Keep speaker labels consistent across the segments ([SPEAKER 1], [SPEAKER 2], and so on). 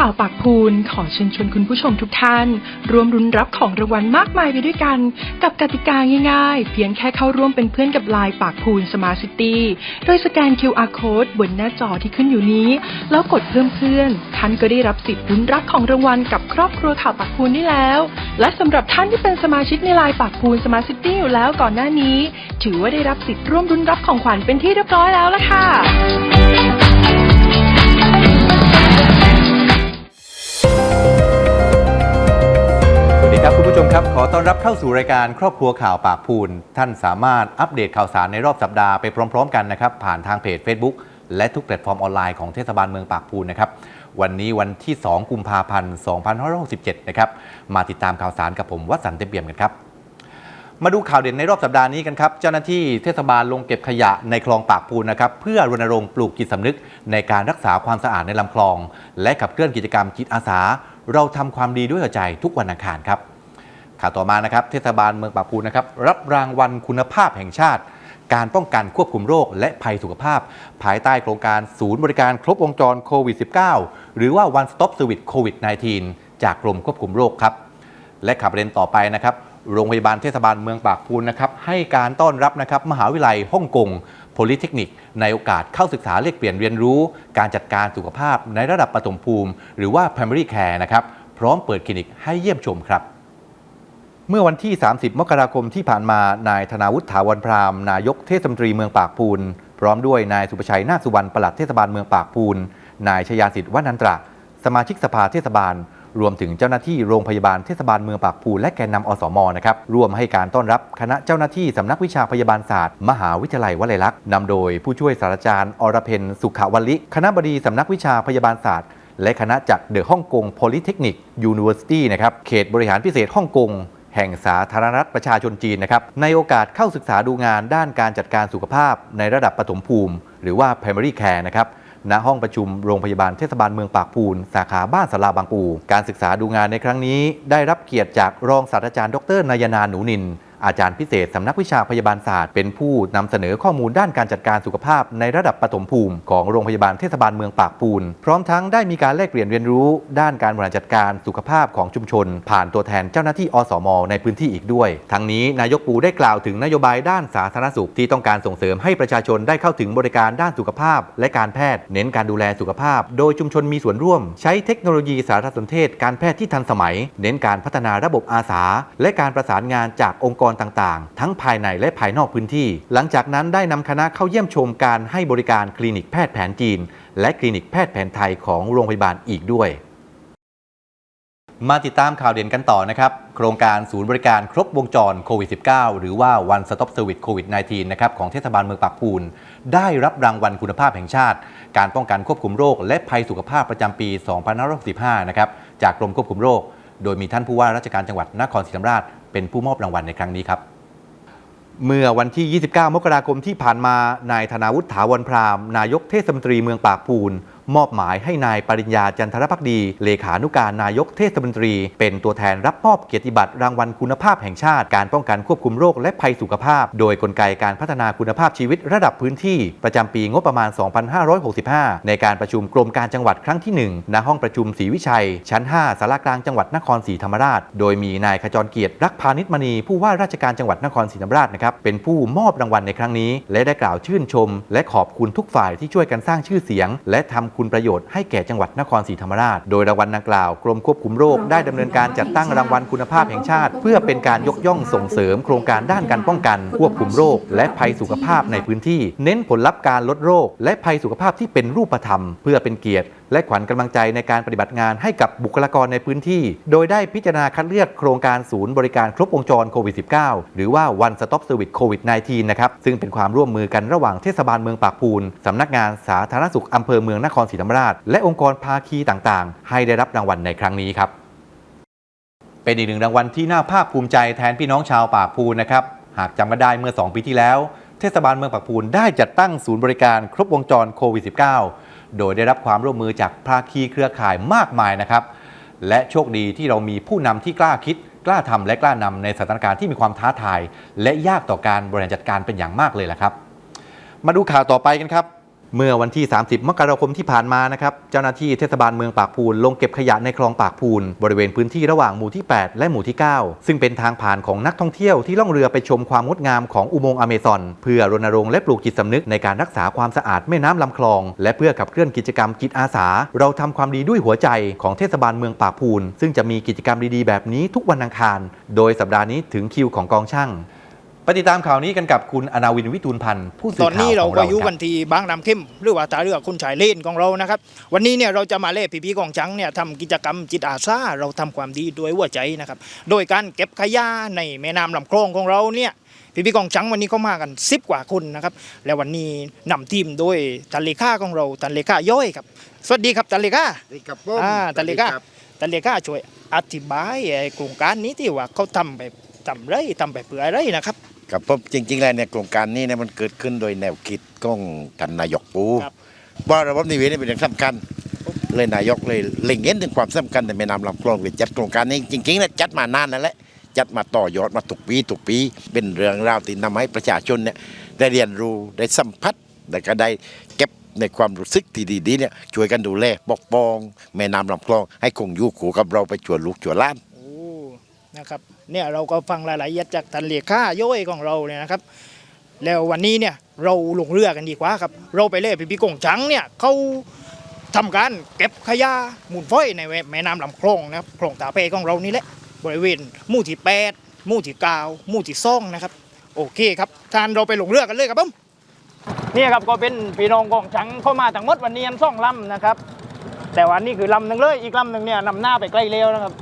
[SPEAKER 1] ข่าวปากพูนขอเชิญชวนคุณผู้ชมทุกท่าน ร่วมรุนรับของรางวัลมากมายไปด้วยกัน กับกติกาง่ายๆ เพียงแค่เข้าร่วมเป็นเพื่อนกับไลน์ปากพูนสมาร์ทซิตี้โดยสแกน QR Code บนหน้าจอที่ขึ้นอยู่นี้ แล้วกดเพิ่มเพื่อนท่านก็ได้รับสิทธิ์รุนรับของรางวัลกับครอบครัวข่าวปากพูนได้แล้ว และสำหรับท่านที่เป็นสมาชิกในไลน์ปากพูนสมาร์ทซิตี้อยู่แล้วก่อนหน้านี้ ถือว่าได้รับสิทธิ์ร่วมรุนรับของขวัญเป็นที่เรียบร้อยแล้วละค่ะ
[SPEAKER 2] สวัสดีครับคุณผู้ชมครับ ขอต้อนรับเข้าสู่รายการครอบครัวข่าวปากพูน ท่านสามารถอัปเดตข่าวสารในรอบสัปดาห์ไปพร้อม ๆ กันนะครับ ผ่านทางเพจ Facebook และทุกแพลตฟอร์มออนไลน์ของเทศบาลเมืองปากพูนนะครับ วันนี้วันที่ 2 กุมภาพันธ์ 2567 นะครับ มาติดตามข่าวสารกับผมวัสันเต็มเปี่ยมกันครับ มาดูข่าวเด่นในรอบสัปดาห์นี้กันครับ เจ้าหน้าที่เทศบาลลงเก็บขยะในคลองปากพูนนะครับเพื่อรณรงค์ปลูกจิตสำนึกในการรักษาความสะอาดในลำคลอง และขับเคลื่อนกิจกรรมจิตอาสา เราทำความดีด้วยหัวใจทุกวันอังคารครับ ข่าวต่อมานะครับเทศบาลเมืองปากพูนนะครับรับรางวัลคุณภาพแห่งชาติ การป้องกันควบคุมโรค และภัยสุขภาพ ภายใต้โครงการศูนย์บริการครบวงจรโควิด -19 หรือว่า One Stop Service COVID 19 จากกรมควบคุมโรคครับและข่าวประเด็นต่อไปนะครับ โรงพยาบาลเทศบาลเมืองปากพูนนะครับให้การต้อนรับนะครับมหาวิทยาลัยฮ่องกงโพลิเทคนิค ในโอกาสเข้าศึกษาเลขเปลี่ยนเรียนรู้ การจัดการสุขภาพในระดับปฐมภูมิ หรือว่า primary care นะครับพร้อมเปิดคลินิกให้เยี่ยมชมครับเมื่อวันที่ 30 มกราคมที่ผ่านมา นายธนาวุฒิถาวรพราม นายกเทศมนตรีเมืองปากพูน พร้อมด้วยนายสุประชัยนาคสุวรรณปลัดเทศบาลเมืองปากพูน นายชยาสิทธิ์วนันตระ สมาชิกสภาเทศบาล รวมถึงเจ้าหน้าที่โรงพยาบาลเทศบาลเมืองปากพูและแกนนำอสมนะครับร่วมให้การต้อนรับคณะเจ้าหน้าที่สำนักวิชาพยาบาลศาสตร์ มหาวิทยาลัยวลัยลักษณ์นำโดยผู้ช่วยศาสตราจารย์อรเพนสุขวัลลิ คณะบดีสำนักวิชาพยาบาลศาสตร์ และคณะจากเดอะฮ่องกงโพลิเทคนิคยูนิเวอร์ซิตี้นะครับเขตบริหารพิเศษฮ่องกงแห่งสาธารณรัฐประชาชนจีนนะครับในโอกาสเข้าศึกษาดูงานด้านการจัดการสุขภาพในระดับปฐมภูมิ หรือว่า primary care นะครับ ณห้องประชุมโรงพยาบาลเทศบาลเมืองปากพูน สาขาบ้านสลาบางปู การศึกษาดูงานในครั้งนี้ ได้รับเกียรติจากรองศาสตราจารย์ดรนายนาหนูนิน อาจารย์พิเศษสำนักวิชาพยาบาลศาสตร์ เป็นผู้นำเสนอข้อมูลด้านการจัดการสุขภาพในระดับปฐมภูมิของโรงพยาบาลเทศบาลเมืองปากปูน พร้อมทั้งได้มีการแลกเปลี่ยนเรียนรู้ ด้านการบริหารจัดการสุขภาพของชุมชน ผ่านตัวแทนเจ้าหน้าที่อสม ในพื้นที่อีกด้วย ทั้งนี้นายกปูได้กล่าวถึงนโยบายด้านสาธารณสุขที่ต้องการส่งเสริมให้ประชาชนได้เข้าถึงบริการด้านสุขภาพ และการแพทย์ เน้นการดูแลสุขภาพ โดยชุมชนมีส่วนร่วม ใช้เทคโนโลยีสารสนเทศ การแพทย์ที่ทันสมัย เน้นการพัฒนาระบบอาสา และการประสานงานจากองค์กรต่างๆ ทั้งภายในและภายนอกพื้นที่ หลังจากนั้นได้นำคณะเข้าเยี่ยมชมการให้บริการคลินิกแพทย์แผนจีน และคลินิกแพทย์แผนไทยของโรงพยาบาลอีกด้วย มาติดตามข่าวเด่นกันต่อนะครับ โครงการศูนย์บริการครบวงจรโควิด -19 หรือว่า One Stop Service COVID 19นะครับของเทศบาลเมืองปากพูน ได้รับรางวัลคุณภาพแห่งชาติ การป้องกันควบคุมโรค และภัยสุขภาพประจำปี 2565 นะครับจากกรมควบคุมโรค โดยมีท่านผู้ว่าราชการจังหวัดนครศรีธรรมราช เป็นผู้มอบรางวัลในครั้งนี้ครับ เมื่อวันที่ 29 มกราคมที่ผ่านมานายธนาวุฒิถาวรพรามนายกเทศมนตรีเมืองปากพูนมอบหมายให้นายปริญญาจันทรพักดี เลขานุการนายกเทศมนตรี เป็นตัวแทนรับมอบเกียรติบัตรรางวัลคุณภาพแห่งชาติ การป้องกันควบคุมโรคและภัยสุขภาพ โดยกลไกการพัฒนาคุณภาพชีวิตระดับพื้นที่ ประจำปีงบประมาณ 2565 ในการประชุมกรมการจังหวัดครั้งที่ 1 ณ ห้องประชุมศรีวิชัย ชั้น 5 สารากลางจังหวัดนครศรีธรรมราช โดยมีนายขจรเกียรติรักพาณิชมณี ผู้ว่าราชการจังหวัดนครศรีธรรมราชนะครับ เป็นผู้มอบรางวัลในครั้งนี้ และได้กล่าวชื่นชม และขอบคุณทุกฝ่ายที่ช่วยกันสร้างชื่อเสียง และทำคุณประโยชน์ให้แก่จังหวัดนครศรีธรรมราช โดยรางวัลดังกล่าวกรมควบคุมโรคได้ดำเนินการจัดตั้งรางวัลคุณภาพแห่งชาติ เพื่อเป็นการยกย่องส่งเสริมโครงการด้านการป้องกัน ควบคุมโรค และภัยสุขภาพในพื้นที่ เน้นผลลัพธ์การลดโรค และภัยสุขภาพที่เป็นรูปธรรม เพื่อเป็นเกียรติ และขวัญกำลังใจในการปฏิบัติงานให้กับบุคลากรในพื้นที่ โดยได้พิจารณาคัดเลือกโครงการศูนย์บริการครบวงจรโควิด -19 หรือว่า One Stop Service COVID 19นะครับ ซึ่งเป็นความร่วมมือกันระหว่างเทศบาลเมืองปากพูนสำนักงานสาธารณสุขอำเภอเมืองนครศรีธรรมราช และองค์กรภาคีต่างๆ ให้ได้รับรางวัลในครั้งนี้ครับ เป็นอีกหนึ่งรางวัลที่น่าภาคภูมิใจแทนพี่น้องชาวปากพูนนะครับ หากจำกันได้เมื่อ 2 ปีที่แล้ว เทศบาลเมืองปากพูนได้จัดตั้งศูนย์บริการครบวงจรโควิด -19 โดยได้รับความร่วมมือจากภาคีเครือข่ายมากมายนะครับ และโชคดีที่เรามีผู้นำที่กล้าคิด กล้าทำและกล้านำในสถานการณ์ที่มีความท้าทาย และยากต่อการบริหารจัดการเป็นอย่างมากเลยละครับ มาดูข่าวต่อไปกันครับ เมื่อวันที่ 30 มกราคมที่ผ่านมานะครับ เจ้าหน้าที่เทศบาลเมืองปากพูน ลงเก็บขยะในคลองปากพูน บริเวณพื้นที่ระหว่างหมู่ที่ 8 และหมู่ที่ 9 ซึ่งเป็นทางผ่านของนักท่องเที่ยวที่ล่องเรือไปชมความงดงามของอุโมงค์อเมซอน เพื่อรณรงค์และปลูกจิตสำนึกในการรักษาความสะอาดแม่น้ำลำคลอง และเพื่อขับเคลื่อนกิจกรรมจิตอาสา เราทำความดีด้วยหัวใจของเทศบาลเมืองปากพูน ซึ่งจะมีกิจกรรมดีๆ แบบนี้ทุกวันอังคาร โดยสัปดาห์นี้ถึงคิวของกองช่าง ติดตามข่าวนี้กันกับคุณอนาวินวิทูลพันธ์ผู้สื่
[SPEAKER 3] ต
[SPEAKER 2] อ
[SPEAKER 3] อน
[SPEAKER 2] ข่าว
[SPEAKER 3] นี้เรา
[SPEAKER 2] ของ
[SPEAKER 3] ก็
[SPEAKER 2] เรา
[SPEAKER 3] อยู่
[SPEAKER 2] ค
[SPEAKER 3] กั
[SPEAKER 2] รับ
[SPEAKER 3] นที่บางน้ำเข้มหรือว่าตาเรือคุณชายเล่นของเรานะครับ วันนี้เนี่ยเราจะมาเล่พีพีกองจังเนี่ยทำกิจกรรมจิตอาสาเราทำความดีด้วยหัวใจนะครับ โดยการเก็บขยะในแม่น้ำลำคลองของเราเนี่ยพีพีกองจังวันนี้เขามากันสิบกว่าคนนะครับ และวันนี้นำทีมโดยตันเลขาของเราตันเลขาย่อยครับ สวัสดีครับตันเลขา
[SPEAKER 4] สวัสดีครับผม
[SPEAKER 3] อ่าตันเลขา
[SPEAKER 4] สวัสดีครับ
[SPEAKER 3] ตันเลขาช่วยอธิบายไอ้โครงการนี้ที่ว่าเขาทำไปทำไรทำไปเพื่ออะไรนะครับ
[SPEAKER 4] ครับผมจริง ๆ แล้วเนี่ยโครงการนี้เนี่ยมันเกิดขึ้นโดยแนวคิดของท่านนายกปู
[SPEAKER 3] ครับ
[SPEAKER 4] ว่าระบบนิเวศเนี่ยเป็นเรื่องสำคัญ เลยนายกเลยเล็งเห็นถึงความสำคัญในแม่น้ำลำคลองเลยจัดโครงการนี้จริงๆนะจัดมานานนั่นแหละจัดมาต่อยอดมาทุกปีทุกปี เป็นเรื่องราวที่นำให้ประชาชนเนี่ยได้เรียนรู้ได้สัมผัสและก็ได้เก็บในความรู้สึกที่ดีๆเนี่ยช่วยกันดูแลปกป้อง แม่น้ำลำคลอง ให้คงอยู่คู่กับเราไปจวนลูกจวนหล้าน
[SPEAKER 3] โอ้ นะครับ เนี่ยเราก็ฟังรายละเอียดจากทันเลขาโย้ยของเราเนี่ยนะครับ แล้ววันนี้เนี่ยเราลงเรือกันดีกว่าครับ เราไปเล่พี่พี่กงจังเนี่ยเขาทำการเก็บขยะมูลฝอยในแม่น้ำลำคลองนะครับคลองตาเปของเรานี่แหละบริเวณหมู่ที่แปดหมู่ที่เก้าหมู่ที่ซ่องนะครับ โอเคครับทานเราไปลงเรือกันเลยครับผมนี่ครับก็เป็นพี่น้องกองจังเข้ามาทั้งหมดวันนี้ซ่องลำนะครับ แต่วันนี้คือลำหนึ่งเลยอีกลำหนึ่งเนี่ยนำหน้าไปใกล้เร็วนะครับ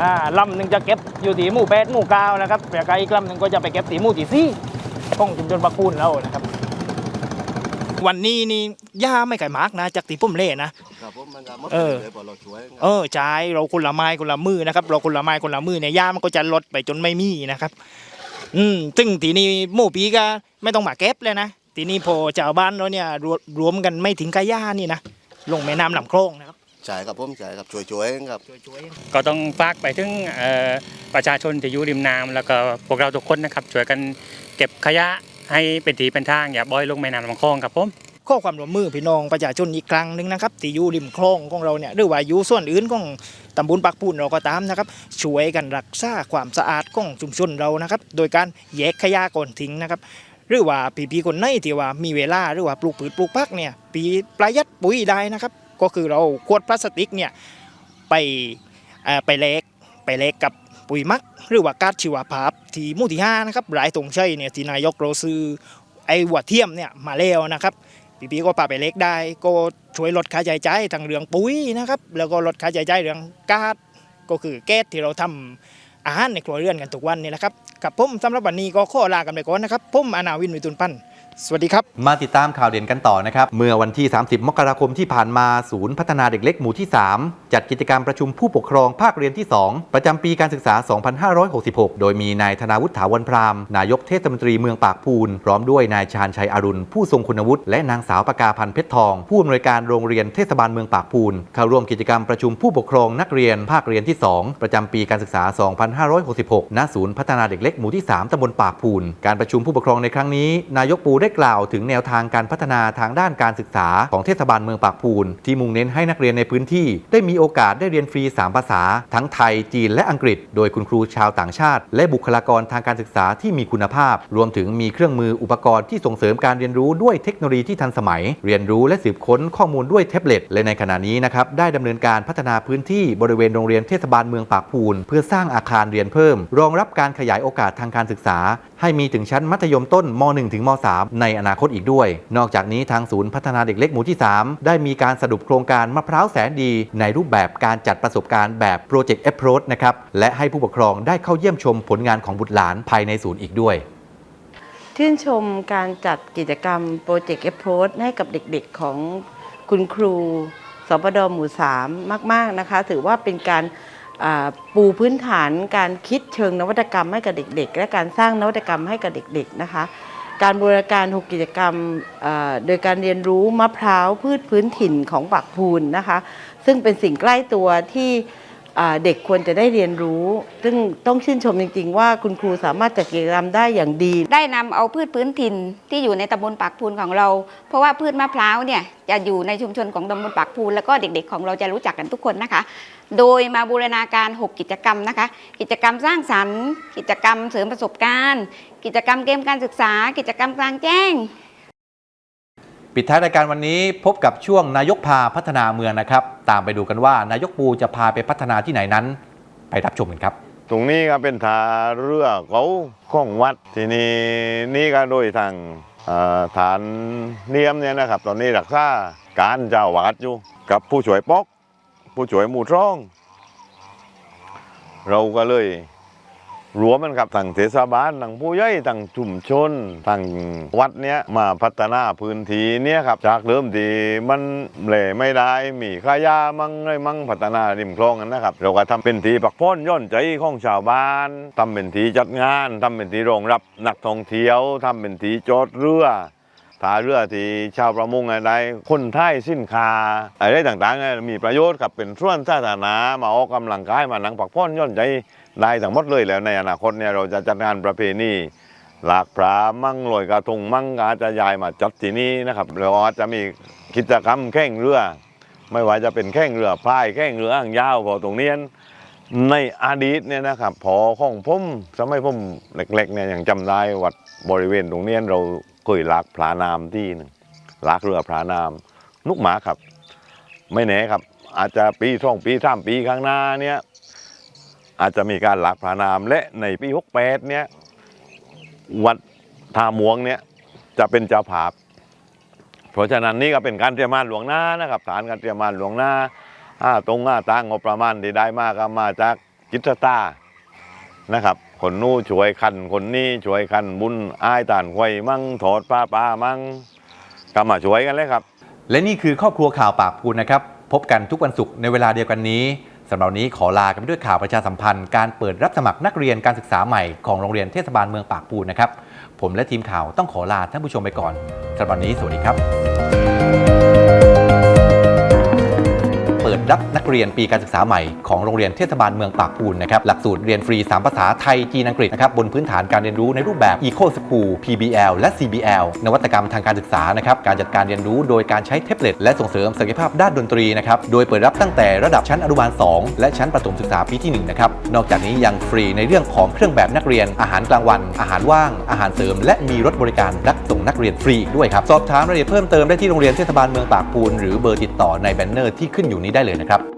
[SPEAKER 3] อ่าลำหนึ่งจะเก็บอยู่ที่หมู่แปดหมู่เก้านะครับแต่ไกลอีกลำหนึ่งก็จะไปเก็บที่หมู่ที่สี่ของชุมชนปะคูนเรานะครับ วันนี้นี่ย่าไม่ไก่มากนะจากตีปุ่มเล่นะ
[SPEAKER 4] ครับผมมัน
[SPEAKER 3] เออ
[SPEAKER 4] พอเราช่วย
[SPEAKER 3] เออใช่เราคนละไม้คนละมือนะครับ เราคนละไม้คนละมือเนี่ยย่ามันก็จะลดไปจนไม่มีนะครับ อืมซึ่งทีนี้หมู่ปีก็ไม่ต้องมาเก็บเลยนะทีนี้พอชาวบ้านเราเนี่ยรวรวมกันไม่ถึงกะย่านี่นะลงแม่น้ำลำโคลงนะครับ
[SPEAKER 4] ใช่ครับผมใช่ครับช่วยๆครับ
[SPEAKER 3] ช่วยๆ
[SPEAKER 5] ก็ต้องฝากไปถึงเอ่อประชาชนที่อยู่ริมน้ำแล้วก็พวกเราทุกคนนะครับช่วยกันเก็บขยะให้เป็นทีเป็นทางอย่าบ่อยลงแม่น้ำลำคลองครับผม
[SPEAKER 3] ข้อความร่วมมือพี่น้องประชาชนอีกครั้งหนึ่งนะครับที่อยู่ริมคลองของเราเนี่ยหรือว่าอยู่ส่วนอื่นของตำบลปักปูนเราก็ตามนะครับช่วยกันรักษาความสะอาดของชุมชนเรานะครับ โดยการแยกขยะก่อนทิ้งนะครับ หรือว่าพี่ๆคนไหนที่ว่ามีเวลาหรือว่าปลูกพืชปลูกผักเนี่ยปีประหยัดปุ๋ยได้นะครับ ก็คือเราขวดพลาสติกเนี่ยไปไปแลกไปแลกกับปุ๋ยมักหรือว่าก๊าซชีวภาพที่มู่ที่ห้านะครับหลายตรงใช่เนี่ยที่นายกเราซื้อไอ้หัวเทียมเนี่ยมาแล้วนะครับพี่ปีก็ปาไปเล็กได้ ก็ช่วยลดค่าใช้จ่ายทางเรื่องปุ๋ยนะครับแล้วก็ลดค่าใช้จ่ายเรื่องก๊าซก็คือแก๊สที่เราทำอาหารในครัวเรือนกันทุกวันนี่แหละครับกับผมสำหรับวันนี้ก็ขอลากันไปก่อนนะครับผมอานาวินวิตุลพัน สวัสดีครับ
[SPEAKER 2] มาติดตามข่าวเด่นกันต่อนะครับ เมื่อวันที่ 30 มกราคมที่ผ่านมาศูนย์พัฒนาเด็กเล็กหมู่ที่ 3 จัดกิจกรรมประชุมผู้ปกครองภาคเรียนที่ 2 ประจำปีการศึกษา 2566 โดยมีนายธนาวุฒิถาวรพราม นายกเทศมนตรีเมืองปากพูน พร้อมด้วยนายชาญชัยอรุณ ผู้ทรงคุณวุฒิและนางสาวปากาพันธ์เพชรทอง ผู้อำนวยการโรงเรียนเทศบาลเมืองปากพูนเข้าร่วมกิจกรรมประชุมผู้ปกครองนักเรียนภาคเรียนที่ 2 ประจำปีการศึกษา 2566 ณ ศูนย์พัฒนาเด็กเล็กหมู่ที่ 3ตำบลปากพูน การประชุมผู้ปกครองในครั้งนี้ นายกปูไได้กล่าวถึงแนวทางการพัฒนาทางด้านการศึกษาของเทศบาลเมืองปากพูน ที่มุ่งเน้นให้นักเรียนในพื้นที่ ได้มีโอกาสได้เรียนฟรี 3 ภาษา ทั้งไทย จีนและอังกฤษ โดยคุณครูชาวต่างชาติ และบุคลากรทางการศึกษาที่มีคุณภาพ รวมถึงมีเครื่องมืออุปกรณ์ที่ส่งเสริมการเรียนรู้ด้วยเทคโนโลยีที่ทันสมัย เรียนรู้และสืบค้นข้อมูลด้วยแท็บเล็ตและในขณะนี้นะครับได้ดำเนินการพัฒนาพื้นที่บริเวณโรงเรียนเทศบาลเมืองปากพูน เพื่อสร้างอาคารเรียนเพิ่ม รองรับการขยายโอกาสทางการศึกษา ให้มีถึงชั้นมัธยมต้นม .1 ถึงม .3 ในอนาคตอีกด้วย นอกจากนี้ทางศูนย์พัฒนาเด็กเล็กหมู่ที่ 3 ได้มีการสรุปโครงการมะพร้าวแสนดี ในรูปแบบการจัดประสบการณ์แบบ Project Approach นะครับและให้ผู้ปกครองได้เข้าเยี่ยมชมผลงานของบุตรหลานภายในศูนย์อีกด้วย
[SPEAKER 6] ชื่นชมการจัดกิจกรรมโปรเจกต์ Approach ให้กับเด็กๆของคุณครูสปดหมู่3มาก ๆ นะคะ ถือว่าเป็นการปูพื้นฐานการคิดเชิงนวัตกรรมให้กับเด็ก ๆ และการสร้างนวัตกรรมให้กับเด็ก ๆ นะคะ การบูรณาการหกกิจกรรมโดยการเรียนรู้มะพร้าวพืชพื้นถิ่นของปากพูนนะคะ ซึ่งเป็นสิ่งใกล้ตัวที่ เด็กควรจะได้เรียนรู้ ซึ่งต้องชื่นชมจริง ๆ ว่าคุณครูสามารถจัดกิจกรรมได้อย่างดี
[SPEAKER 7] ได้นำเอาพืชพื้นถิ่นที่อยู่ในตำบลปากพูนของเรา เพราะว่าพืชมะพร้าวเนี่ยจะอยู่ในชุมชนของตำบลปากพูนแล้วก็เด็กๆ ของเราจะรู้จักกันทุกคนนะคะ โดยมาบูรณาการ 6 กิจกรรมนะคะ กิจกรรมสร้างสรรค์ กิจกรรมเสริมประสบการณ์ กิจกรรมเกมการศึกษา กิจกรรมกลางแจ้ง
[SPEAKER 2] ปิดท้ายรายการวันนี้พบกับช่วงนายกพาพัฒนาเมืองนะครับ ตามไปดูกันว่านายกปูจะพาไปพัฒนาที่ไหนนั้น ไปรับชมกันครับ
[SPEAKER 8] ตรงนี้ก็เป็นทาเรือเขาของวัดทีนี้นี่ก็โดยทางอ่อฐานเนียมเนี่ยนะครับ ตอนนี้รักษาการเจ้าวาดอยู่กับผู้ช่วยปอก ผู้ช่วยหมู่ช่อง เราก็เลย รวมมันกับทางเทศบาลทางผู้ใหญ่ทางชุมชนทางวัดเนี้ยมาพัฒนาพื้นที่เนี้ยครับจากเริ่มที่มันเหล่ไม่ได้มีขายามั่งไรมั่งพัฒนาริมคลองกันนะครับ เราก็ทำเป็นที่ปักพ้นย่อนใจของชาวบ้านทำเป็นที่จัดงานทำเป็นที่รองรับนักท่องเที่ยวทำเป็นที่จอดเรือท่าเรือที่ชาวประมงอะไรคนไทยสินค้าอะไรต่างๆเนี่ยมีประโยชน์กับเป็นส่วนสาธารณะมาออกกำลังกายมานั่งปักพ้นย่อนใจ ได้ทั้งหมดเลยแล้วในอนาคตเนี่ยเราจะจัดงานประเพณีหลากพระมั่งลอยกระทงมั่งก็อาจจะย้ายมาจัดที่นี่นะครับเราอาจจะมีกิจกรรมแข่งเรือ ไม่ว่าจะเป็นแข่งเรือพายแข่งเรืออ่างยาวพอตรงนี้ในอดีตเนี่ยนะครับพอของผมสมัยผมเล็กๆเนี่ยยังจำได้วัดบริเวณตรงนี้เราเคยลากพระนามที่หนึ่งลากเรือพระนามนุกหมาครับ ไม่แน่ครับ อาจจะปีสองปีสามปีข้างหน้าเนี่ย อาจจะมีการหลักพระนามและในปี68เนี่ยวัดท่ามวงเนี่ยจะเป็นเจ้าภาพ เพราะฉะนั้นนี่ก็เป็นการเตรียมงานหลวงหน้านะครับฐานการเตรียมงานหลวงหน้าอ่าตรงหน้าตั้งงบประมาณที่ได้มาก็มาจากจิตตานะครับคนนู้นช่วยคันคนนี้ช่วยคันบุญอ้ายตานไวยมั่งถอดป้าป้ามั่งก็มาช่วยกันเลยครับ
[SPEAKER 2] และนี่คือครอบครัวข่าวปากพูนนะครับ พบกันทุกวันศุกร์ในเวลาเดียวกันนี้ สำหรับนี้ขอลากันไปด้วยข่าวประชาสัมพันธ์การเปิดรับสมัครนักเรียนการศึกษาใหม่ของโรงเรียนเทศบาลเมืองปากปูนนะครับ ผมและทีมข่าวต้องขอลาท่านผู้ชมไปก่อนสำหรับนี้สวัสดีครับ เปิดรับ เรียนปีการศึกษาใหม่ของโรงเรียนเทศบาลเมืองปากพูนนะครับหลักสูตรเรียนฟรี 3 ภาษาไทยจีนอังกฤษนะครับบนพื้นฐานการเรียนรู้ในรูปแบบ Eco School PBL และ CBL นวัตกรรมทางการศึกษานะครับการจัดการเรียนรู้โดยการใช้แท็บเล็ตและส่งเสริมศักยภาพด้านดนตรีนะครับโดยเปิดรับตั้งแต่ระดับชั้นอนุบาล 2 และชั้นประถมศึกษาปีที่1นะครับนอกจากนี้ยังฟรีในเรื่องของเครื่องแบบนักเรียน อาหารกลางวัน อาหารว่าง อาหารเสริม และมีรถบริการรับส่งนักเรียนฟรีอีกด้วยครับสอบถามรายละเอียดเพิ่มเติมได้ที่โรงเรียนเทศบาลเมืองปากพูน หรือเบอร์ติดต่อในแบนเนอร์ที่ขึ้นอยู่นี้ได้เลยนะครับ